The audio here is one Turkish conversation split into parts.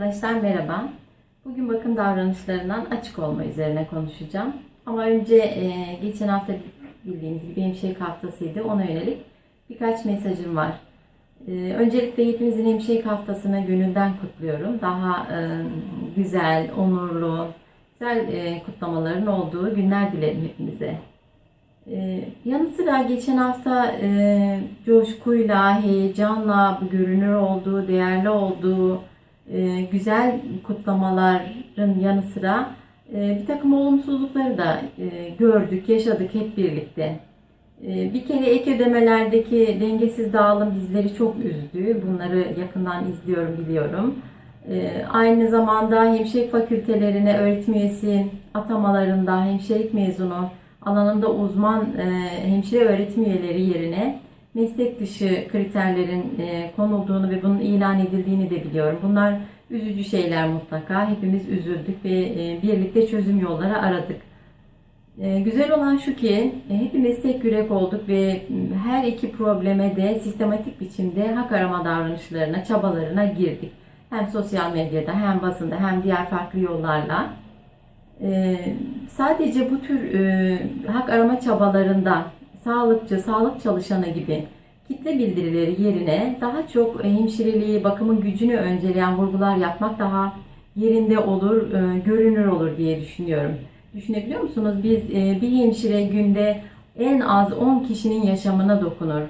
Merhaba. Bugün bakım davranışlarından açık olma üzerine konuşacağım. Ama önce e, geçen hafta bildiğimiz gibi hemşirelik haftasıydı. Ona yönelik birkaç mesajım var. E, öncelikle hepimizin hemşirelik haftasını gönülden kutluyorum. Daha e, güzel, onurlu, güzel e, kutlamaların olduğu günler dilerim hepimize. Ee, yanı sıra geçen hafta e, coşkuyla, heyecanla, görünür olduğu, değerli olduğu e, güzel kutlamaların yanı sıra e, bir takım olumsuzlukları da e, gördük, yaşadık hep birlikte. Bir kere ek ödemelerdeki dengesiz dağılım bizleri çok üzdü. Bunları yakından izliyorum, biliyorum. Aynı zamanda hemşirelik fakültelerine öğretim üyesi atamalarında hemşirelik mezunu alanında uzman hemşire öğretim üyeleri yerine meslek dışı kriterlerin e, konulduğunu ve bunun ilan edildiğini de biliyorum. Bunlar üzücü şeyler mutlaka. Hepimiz üzüldük ve e, birlikte çözüm yolları aradık. E, güzel olan şu ki e, hepimiz tek yürek olduk ve her iki probleme de sistematik biçimde hak arama davranışlarına, çabalarına girdik. Hem sosyal medyada hem basında hem diğer farklı yollarla. Ee, sadece bu tür e, hak arama çabalarında sağlıkçı, sağlık çalışanı gibi kitle bildirileri yerine daha çok hemşireliği, bakımın gücünü önceleyen vurgular yapmak daha yerinde olur, e, görünür olur diye düşünüyorum. Düşünebiliyor musunuz? Biz e, bir hemşire günde en az 10 kişinin yaşamına dokunur.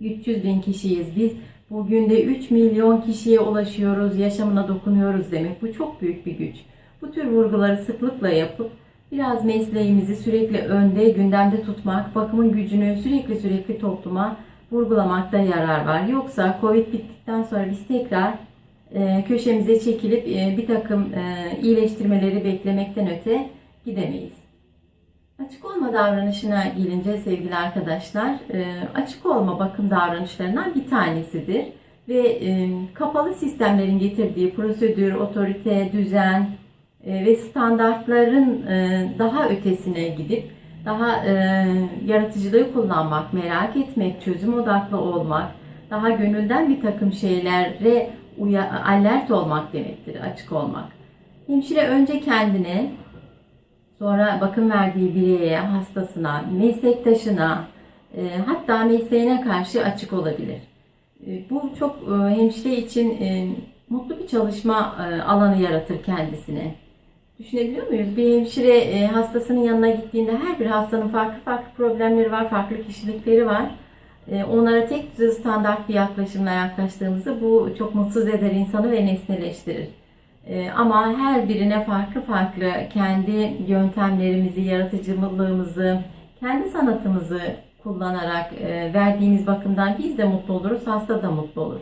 300 bin kişiyiz. Biz bugün de 3 milyon kişiye ulaşıyoruz, yaşamına dokunuyoruz demek. Bu çok büyük bir güç. Bu tür vurguları sıklıkla yapıp biraz mesleğimizi sürekli önde, gündemde tutmak, bakımın gücünü sürekli sürekli topluma vurgulamakta yarar var. Yoksa Covid bittikten sonra biz tekrar e, köşemize çekilip e, bir takım e, iyileştirmeleri beklemekten öte gidemeyiz. Açık olma davranışına gelince sevgili arkadaşlar, e, açık olma bakım davranışlarından bir tanesidir. Ve e, kapalı sistemlerin getirdiği prosedür, otorite, düzen, ve standartların e, daha ötesine gidip daha e, yaratıcılığı kullanmak, merak etmek, çözüm odaklı olmak, daha gönülden bir takım şeylere alert olmak demektir, açık olmak. Hemşire önce kendine, sonra bakım verdiği bireye, hastasına, meslektaşına, hatta mesleğine karşı açık olabilir. Bu çok hemşire için mutlu bir çalışma alanı yaratır kendisine. Düşünebiliyor muyuz? Bir hemşire e, hastasının yanına gittiğinde her bir hastanın farklı farklı problemleri var, farklı kişilikleri var. E, onlara tek düze standart bir yaklaşımla yaklaştığımızda bu çok mutsuz eder insanı ve nesneleştirir. E, ama her birine farklı farklı kendi yöntemlerimizi, yaratıcılığımızı, kendi sanatımızı kullanarak e, verdiğimiz bakımdan biz de mutlu oluruz, hasta da mutlu olur.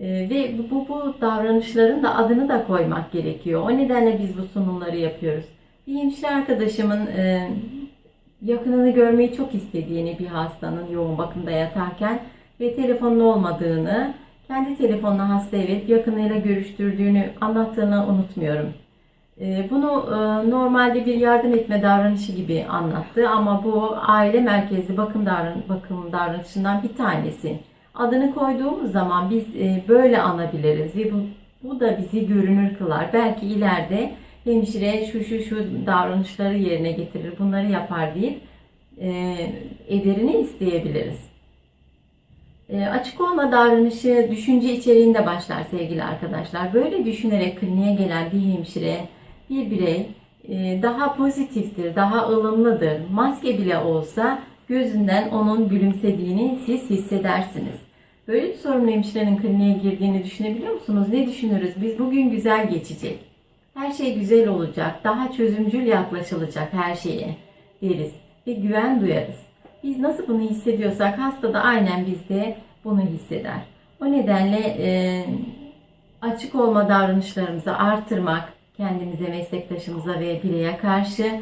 Ee, ve bu, bu davranışların da adını da koymak gerekiyor. O nedenle biz bu sunumları yapıyoruz. Bir hemşire arkadaşımın e, yakınını görmeyi çok istediğini bir hastanın yoğun bakımda yatarken ve telefonun olmadığını, kendi telefonuna hastaya verip yakınıyla görüştürdüğünü anlattığını unutmuyorum. E, bunu e, normalde bir yardım etme davranışı gibi anlattı ama bu aile merkezli bakım, davran bakım davranışından bir tanesi adını koyduğumuz zaman biz e, böyle anabiliriz ve bu, bu da bizi görünür kılar. Belki ileride hemşire şu şu şu davranışları yerine getirir, bunları yapar deyip e, ederini isteyebiliriz. E, açık olma davranışı düşünce içeriğinde başlar sevgili arkadaşlar. Böyle düşünerek kliniğe gelen bir hemşire, bir birey e, daha pozitiftir, daha ılımlıdır. Maske bile olsa gözünden onun gülümsediğini siz hissedersiniz. Böyle bir sorumlu hemşirenin kliniğe girdiğini düşünebiliyor musunuz? Ne düşünürüz? Biz bugün güzel geçecek. Her şey güzel olacak. Daha çözümcül yaklaşılacak her şeye deriz ve güven duyarız. Biz nasıl bunu hissediyorsak hasta da aynen bizde bunu hisseder. O nedenle e, açık olma davranışlarımızı artırmak kendimize, meslektaşımıza ve bireye karşı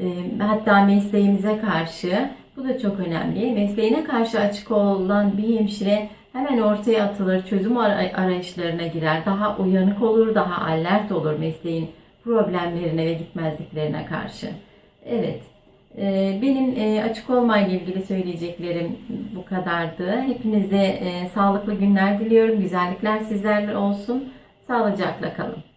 e, hatta mesleğimize karşı bu da çok önemli. Mesleğine karşı açık olan bir hemşire hemen ortaya atılır, çözüm arayışlarına girer, daha uyanık olur, daha alert olur mesleğin problemlerine ve gitmezliklerine karşı. Evet, e, benim e, açık olmayla ilgili söyleyeceklerim bu kadardı. Hepinize e, sağlıklı günler diliyorum, güzellikler sizlerle olsun. Sağlıcakla kalın.